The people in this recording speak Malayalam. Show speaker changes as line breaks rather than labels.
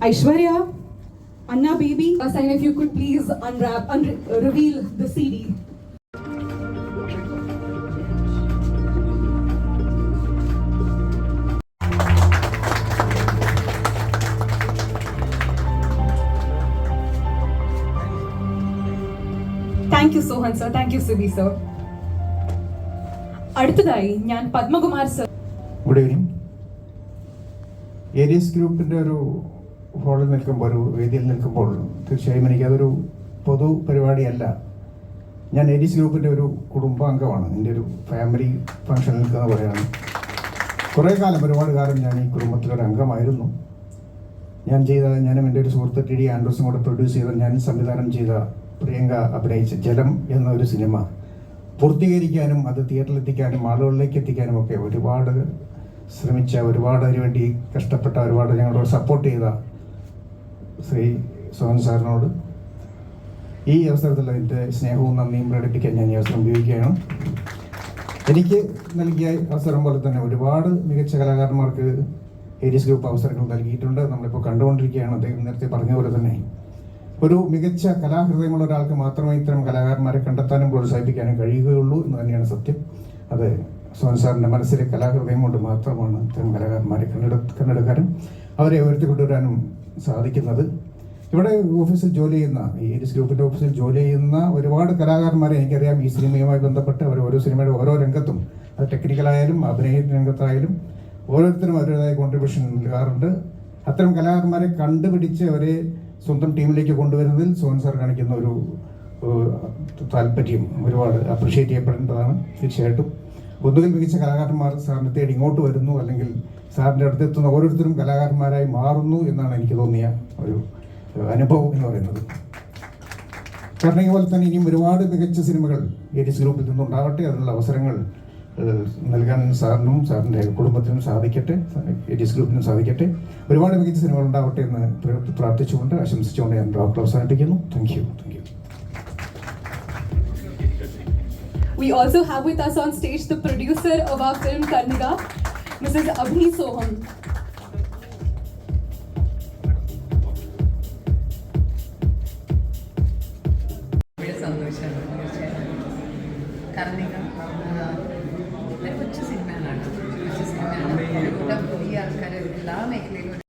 Aishwarya, Anna baby, Asana, if you could please unwrap, unre- reveal the CD. Thank you Sohan sir thank you Subi sir അടുത്തതായി ഞാൻ Padmakumar sir
good evening Aries ഗ്രൂപ്പിന്റെ ഒരു ഹോളിൽ നിൽക്കുമ്പോൾ ഒരു വേദിയിൽ നിൽക്കുമ്പോൾ തീർച്ചയായും എനിക്ക് അതൊരു പൊതു പരിപാടിയല്ല. ഞാൻ ഏരിയസ് ഗ്രൂപ്പിന്റെ ഒരു കുടുംബാംഗമാണ്. എന്റെ ഒരു ഫാമിലി ഫംഗ്ഷൻ നിൽക്കുന്ന പോലെയാണ് കുറേ കാലം ഒരുപാട് കാലം ഞാൻ ഈ കുടുംബത്തിലൊരു അംഗമായിരുന്നു. ഞാൻ ചെയ്ത ഞാനും എന്റെ ഒരു സുഹൃത്ത് ടി ഡി ആൻഡ്രൂസും കൂടെ പ്രൊഡ്യൂസ് ചെയ്ത ഞാൻ സംവിധാനം ചെയ്ത പ്രിയങ്ക അഭിനയിച്ച ജലം എന്നൊരു സിനിമ പൂർത്തീകരിക്കാനും അത് തിയേറ്ററിൽ എത്തിക്കാനും ആളുകളിലേക്ക് എത്തിക്കാനും ഒക്കെ ഒരുപാട് ശ്രമിച്ച ഒരുപാട് അതിനുവേണ്ടി കഷ്ടപ്പെട്ട ഒരുപാട് ഞങ്ങളോട് സപ്പോർട്ട് ചെയ്ത ശ്രീ സോഹൻ സാറിനോട് ഈ അവസരത്തിൽ എന്റെ സ്നേഹവും നന്ദിയും പ്രകടിപ്പിക്കാൻ ഞാൻ ഈ അവസരം ഉപയോഗിക്കുകയാണ്. എനിക്ക് നൽകിയ അവസരം പോലെ തന്നെ ഒരുപാട് മികച്ച കലാകാരന്മാർക്ക് ഏരിയസ് ഗ്രൂപ്പ് അവസരങ്ങൾ നൽകിയിട്ടുണ്ട്. നമ്മളിപ്പോൾ കണ്ടുകൊണ്ടിരിക്കുകയാണ്. അദ്ദേഹം നേരത്തെ പറഞ്ഞ പോലെ തന്നെ ഒരു മികച്ച കലാഹൃദയമുള്ള ഒരാൾക്ക് മാത്രമേ ഇത്തരം കലാകാരന്മാരെ കണ്ടെത്താനും പ്രോത്സാഹിപ്പിക്കാനും കഴിയുകയുള്ളൂ എന്ന് തന്നെയാണ് സത്യം. അത് സോൻ സാറിന്റെ മനസ്സിലെ കലാഹൃദയം കൊണ്ട് മാത്രമാണ് ഇത്തരം കലാകാരന്മാരെ കണ്ടെടു കണ്ടെടുക്കാനും അവരെ ഉയർത്തിക്കൊണ്ടുവരാനും സാധിക്കുന്നത്. ഇവിടെ ഓഫീസിൽ ജോലി ചെയ്യുന്ന ഈ ഏരിയസ് ഗ്രൂപ്പിന്റെ ഓഫീസിൽ ജോലി ചെയ്യുന്ന ഒരുപാട് കലാകാരന്മാരെ എനിക്കറിയാം. ഈ സിനിമയുമായി ബന്ധപ്പെട്ട് അവർ ഓരോ സിനിമയുടെ ഓരോ രംഗത്തും അത് ടെക്നിക്കലായാലും അഭിനയ രംഗത്തായാലും ഓരോരുത്തരും അവരുടേതായ കോൺട്രിബ്യൂഷൻ നൽകാറുണ്ട്. അത്തരം കലാകാരന്മാരെ കണ്ടുപിടിച്ച് അവരെ സ്വന്തം ടീമിലേക്ക് കൊണ്ടുവരുന്നതിൽ സോൻ സാർ കാണിക്കുന്ന ഒരു താല്പര്യം ഒരുപാട് അപ്രിഷ്യേറ്റ് ചെയ്യപ്പെടേണ്ടതാണ് തീർച്ചയായിട്ടും. ഒന്നുകിൽ മികച്ച കലാകാരന്മാർ സാറിനെ തേടി ഇങ്ങോട്ട് വരുന്നു അല്ലെങ്കിൽ സാറിന്റെ അടുത്ത് എത്തുന്ന ഓരോരുത്തരും കലാകാരന്മാരായി മാറുന്നു എന്നാണ് എനിക്ക് തോന്നിയ ഒരു അനുഭവം എന്ന് പറയുന്നത്. കാരണം ഇതുപോലെ തന്നെ ഇനിയും ഒരുപാട് മികച്ച സിനിമകൾ എ ഗ്രൂപ്പിൽ നിന്നുണ്ടാകട്ടെ അതിനുള്ള അവസരങ്ങൾ നൽകാൻ സാറിനും സാറിന്റെ കുടുംബത്തിനും സാധിക്കട്ടെ എഡിസ് ഗ്രൂപ്പിനും സാധിക്കട്ടെ ഒരുപാട് മികച്ച സിനിമകൾ ഉണ്ടാവട്ടെ എന്ന് പ്രാർത്ഥിച്ചുകൊണ്ട് ആശംസിച്ചുകൊണ്ട് ഞാൻ ഡോക്ടർ അവസാനിപ്പിക്കുന്നു thank you thank you
We also have with us on stage the producer of our film Karnika, Mrs. Abhi Soham.
എല്ലാ മേഖലയിലും